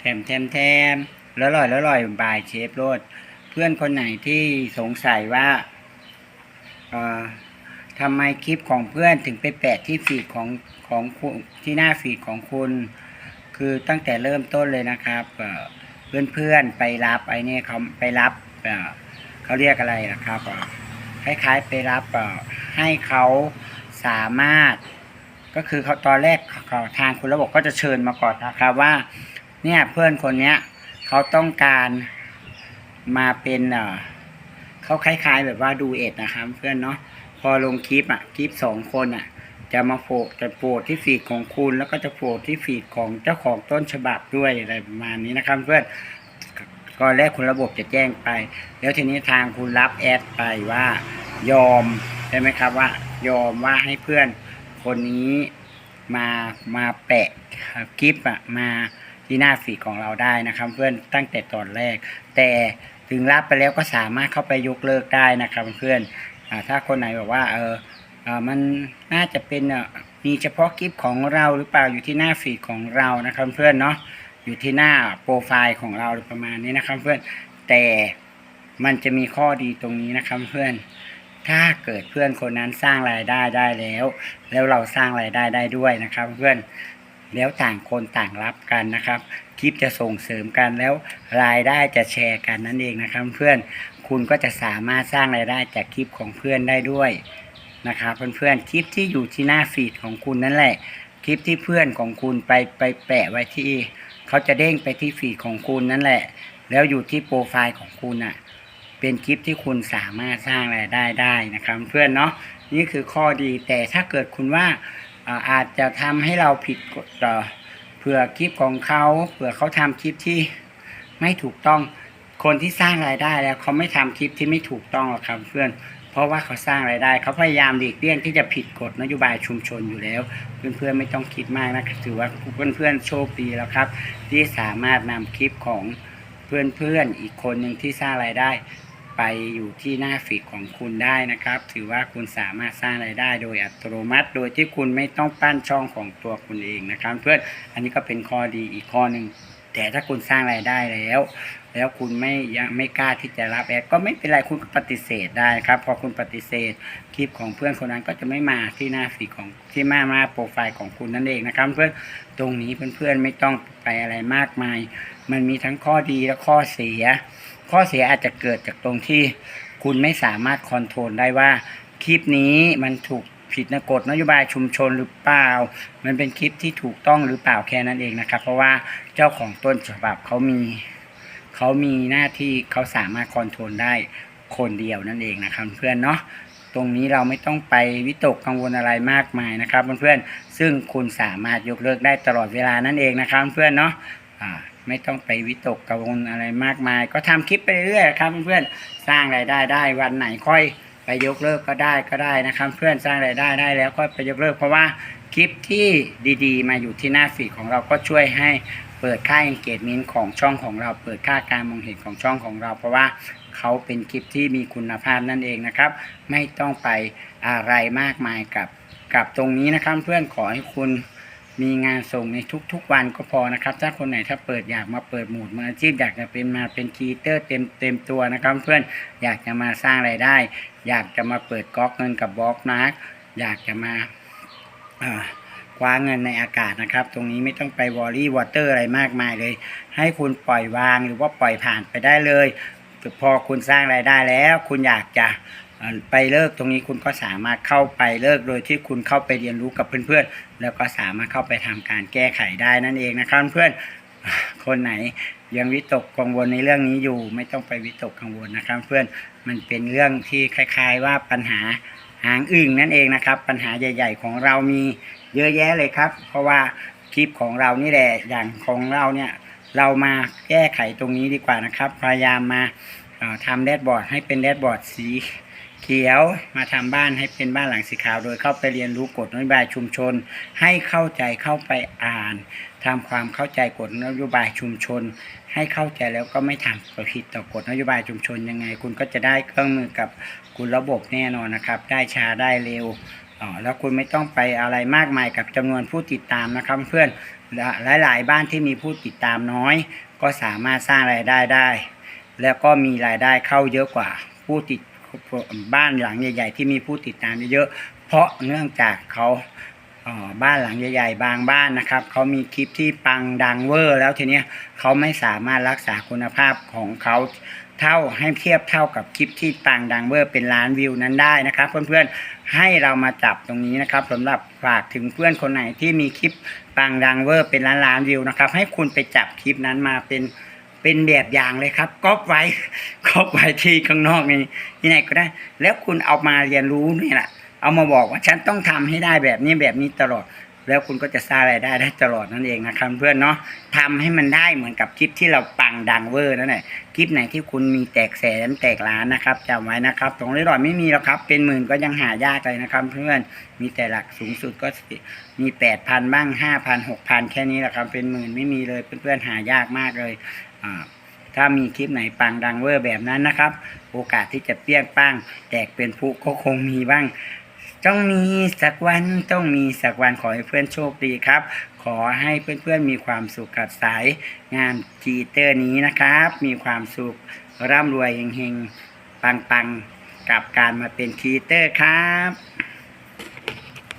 แถมแถมแถมแล้วอร่อยแล้วอร่อยบายเชฟโรดเพื่อนคนไหนที่สงสัยว่าเอ่อทำไมคลิปของเพื่อนถึงไปแปะที่ฟีดของของคุณที่หน้าฟีดของคุณ คือตั้งแต่เริ่มต้นเลยนะครับเอ่อเพื่อนๆไปรับไอ้นี่เขาไปรับเขาเรียกอะไรนะครับคล้ายๆไปรับให้เขาสามารถ ก็คือเขาตอนแรกทางคุณระบบก็จะเชิญมาก่อนนะครับว่า เนี่ยเพื่อนคนเนี้ยเขาต้องการมาเป็นเออเขาคล้ายๆ แบบว่าดูเอ็ดนะครับ เพื่อนเนาะพอลงคลิปอะคลิปสองคนอะ จะมาโผล่จะโผล่ที่ฟีดของคุณแล้วก็จะโผล่ที่ฟีดของเจ้าของต้นฉบับด้วยอะไรประมาณนี้นะครับ เพื่อนก่อนแรกคุณระบบจะแจ้งไป แล้วทีนี้ทางคุณรับแอดไปว่ายอมใช่ไหมครับว่า ยอมว่าให้เพื่อนคนนี้มามาแปะคลิปอะมา ที่หน้าฟีของเราได้นะครับ เพื่อนตั้งแต่ตอนแรก แต่ถึงรับไปแล้วก็สามารถเข้าไปยกเลิกได้นะครับเพื่อนอถ้าคนไหนบอกว่าเออมันน่าจะเป็นมีเฉพาะคลิปของเราหรือเปล่าอยู่ที่หน้าฟีดของเรานะครับเพื่อนเนาะอยู่ที่หน้าโปรไฟล์ของเราประมาณนี้นะครับเพื่อนแต่มันจะมีข้อดีตรงนี้นะครับเพื่อน ถ้าเกิดเพื่อนคนนั้นสร้างรายได้ได้แล้ว แล้วเราสร้างรายได้ได้ด้วยนะครับเพื่อน แล้วต่างคนต่างรับกันนะครับ คลิปจะส่งเสริมกันแล้วรายได้จะแชร์กันนั่นเองนะครับ เพื่อนคุณก็จะสามารถสร้างรายได้จากคลิปของเพื่อนได้ด้วยนะครับเพื่อนๆคลิปที่อยู่ที่หน้าฟีดของคุณนั่นแหละ คลิปที่เพื่อนของคุณไปไปแปะไว้ที่เขาจะเด้งไปที่ฟีดของคุณนั่นแหละ แล้วอยู่ที่โปรไฟล์ของคุณอะเป็นคลิปที่คุณสามารถสร้างรายได้ได้นะครับ เพื่อนเนาะนี่คือข้อดีแต่ถ้าเกิดคุณว่า อาจจะทำให้เราผิดกฎเอ่อเผื่อคลิปของเขาเผื่อเขาทำคลิปที่ไม่ถูกต้องคนที่สร้างรายได้แล้วเขาไม่ทำคลิปที่ไม่ถูกต้องหรอกครับเพื่อน เพราะว่าเขาสร้างรายได้ เขาพยายามหลีกเลี่ยงที่จะผิดกฎนโยบายชุมชนอยู่แล้ว เพื่อนๆไม่ต้องคิดมากนะถือว่าเพื่อนๆโชคดีแล้วครับ ที่สามารถนำคลิปของเพื่อนๆอีกคนหนึ่งที่สร้างรายได้ ไปอยู่ที่หน้าฟีดของคุณได้นะครับ ถือว่าคุณสามารถสร้างรายได้ โดยอัตโนมัติ โดยที่คุณไม่ต้องปั้นช่องของตัวคุณเองนะครับ เพื่อนอันนี้ก็เป็นข้อดีอีกข้อหนึ่ง แต่ถ้าคุณสร้างรายได้แล้ว แล้วคุณไม่ยังไม่กล้าที่จะรับแอดก็ไม่เป็นไรคุณก็ปฏิเสธได้ครับ พอคุณปฏิเสธคลิปของเพื่อนคนนั้นก็จะไม่มาที่หน้าฟีดของที่มามาโปรไฟล์ของคุณนั่นเองนะครับ เพื่อนตรงนี้เพื่อนๆไม่ต้องไปอะไรมากมาย มันมีทั้งข้อดีและข้อเสีย ข้อเสียอาจจะเกิดจากตรงที่คุณไม่สามารถคอนโทรลได้ว่าคลิปนี้มันถูกผิดนกฎนโยบายชุมชนหรือเปล่า มันเป็นคลิปที่ถูกต้องหรือเปล่าแค่นั้นเองนะครับ เพราะว่า จ้าของต้นฉบับเขามีเขามีหน้าที่เขาสามารถคอนโทรลได้คนเดียวนั่นเองนะครับเพื่อนเนาะตรงนี้เราไม่ต้องไปวิตกกังวลอะไรมากมายนะครับเพื่อนๆซึ่งคุณสามารถยกเลิกได้ตลอดเวลานั่นเองนะครับเพื่อนเนาะอ่าไม่ต้องไปวิตกกังวลอะไรมากมาย ก็ทำคลิปไปเรื่อยๆครับเพื่อนๆสร้างรายได้ได้วันไหนค่อยไปยกเลิกก็ได้ก็ได้นะครับ เพื่อนสร้างรายได้ได้แล้วก็ไปยกเลิกเพราะว่าคลิปที่ดีๆ มาอยู่ที่หน้าฟีดของเราก็ช่วยให้ เปิดค่า engagement ของช่องของเรา เปิดค่าการมองเห็นของช่องของเรา เพราะว่าเขาเป็นคลิปที่มีคุณภาพนั่นเองนะครับ ไม่ต้องไปอะไรมากมายกับกับตรงนี้นะครับ เพื่อนขอให้คุณมีงานส่งในทุกๆวันก็พอนะครับ ถ้าคนไหนถ้าเปิดอยากมาเปิดหมุดมืออาชีพอยากจะเป็นมาเป็นคีเตอร์เต็มเต็มตัวนะครับ เพื่อนอยากจะมาสร้างไรายได้ อยากจะมาเปิดก๊อกเงินกับบล็อกนะอยากจะมาอ่า คว้าเงินในอากาศนะครับ ตรงนี้ไม่ต้องไปวอรี่วอเตอร์อะไรมากมายเลย ให้คุณปล่อยวางหรือว่าปล่อยผ่านไปได้เลยพอคุณสร้างรายได้แล้ว คุณอยากจะไปเลิกตรงนี้คุณก็สามารถเข้าไปเลิกโดยที่คุณเข้าไปเรียนรู้กับเพื่อนๆ แล้วก็สามารถเข้าไปทำการแก้ไขได้นั่นเองนะครับเพื่อนคนไหนยังวิตกกังวลในเรื่องนี้อยู่ ไม่ต้องไปวิตกกังวลนะครับ เพื่อนมันเป็นเรื่องที่คล้าย ๆว่าปัญหา หางอึ่งนั่นเองนะครับ ปัญหาใหญ่ ๆ ของเรามีเยอะแยะเลยครับ เพราะว่าคลิปของเรานี่แหละอย่างของเราเนี่ยเรามาแก้ไขตรงนี้ดีกว่านะครับ พยายามมาทำแดชบอร์ดให้เป็นแดชบอร์ดสี เขียวมาทำบ้านให้เป็นบ้านหลังสีขาว โดยเข้าไปเรียนรู้กฎนโยบายชุมชน ให้เข้าใจเข้าไปอ่านทำความเข้าใจกฎนโยบายชุมชน ให้เข้าใจแล้วก็ไม่ทำผิดต่อกฎนโยบายชุมชนยังไง คุณก็จะได้เครื่องมือกับคุณระบบแน่นอนนะครับ ได้ช้าได้เร็วอ๋อแล้วคุณไม่ต้องไปอะไรมากมายกับจำนวนผู้ติดตามนะครับเพื่อนหลาย ๆ บ้านที่มีผู้ติดตามน้อย ก็สามารถสร้างรายได้ได้ แล้วก็มีรายได้เข้าเยอะกว่าผู้ติด บ้านหลังใหญ่ ๆ ที่มีผู้ติดตามเยอะๆเพราะเนื่องจากเขาบ้านหลังใหญ่ ๆ บางบ้านนะครับเขามีคลิปที่ปังดังเวอร์ แล้วทีเนี้ยเขาไม่สามารถรักษาคุณภาพของเขาเท่าให้เทียบเท่ากับคลิปที่ปังดังเวอร์เป็นล้านวิวนั้นได้นะครับ เพื่อนๆให้เรามาจับตรงนี้นะครับสำหรับฝากถึงเพื่อนคนไหนที่มีคลิปปังดังเวอร์เป็นล้านล้านวิวนะครับ ให้คุณไปจับคลิปนั้นมาเป็น เป็นแบบอย่างเลยครับก๊อปไว้ก๊อปไว้ที่ข้างนอกนี่ที่ไหนก็ได้ แล้วคุณเอามาเรียนรู้นี่แหละเอามาบอกว่าฉันต้องทำให้ได้แบบนี้แบบนี้ตลอด แล้วคุณก็จะสร้างรายได้ได้ตลอดนั่นเองนะครับเพื่อนเนาะทำให้มันได้เหมือนกับคลิปที่เราปังดังเวอร์นั่นแหละคลิปไหนที่คุณมีแตกแสนแตกล้านนะครับจำไว้นะครับตรงนี้รอยไม่มีแล้วครับ เป็นหมื่นก็ยังหายากเลยนะครับ เพื่อนมีแต่หลักสูงสุดก็มีแปดพันบ้างห้าพันหกพันแค่นี้แหละครับ เป็นหมื่นไม่มีเลยเพื่อนๆหายากมากเลยอ่าถ้ามีคลิปไหนปังดังเวอร์แบบนั้นนะครับ โอกาสที่จะเปรี้ยงป้างแตกเป็นผู้ก็คงมีบ้าง ต้องมีสักวันต้องมีสักวันขอให้เพื่อนโชคดีครับ ขอให้เพื่อนๆมีความสุขกับสายงานจีเตอร์นี้นะครับ มีความสุขร่ำรวยเฮงๆปังๆ กับการมาเป็นคีเตอร์ครับ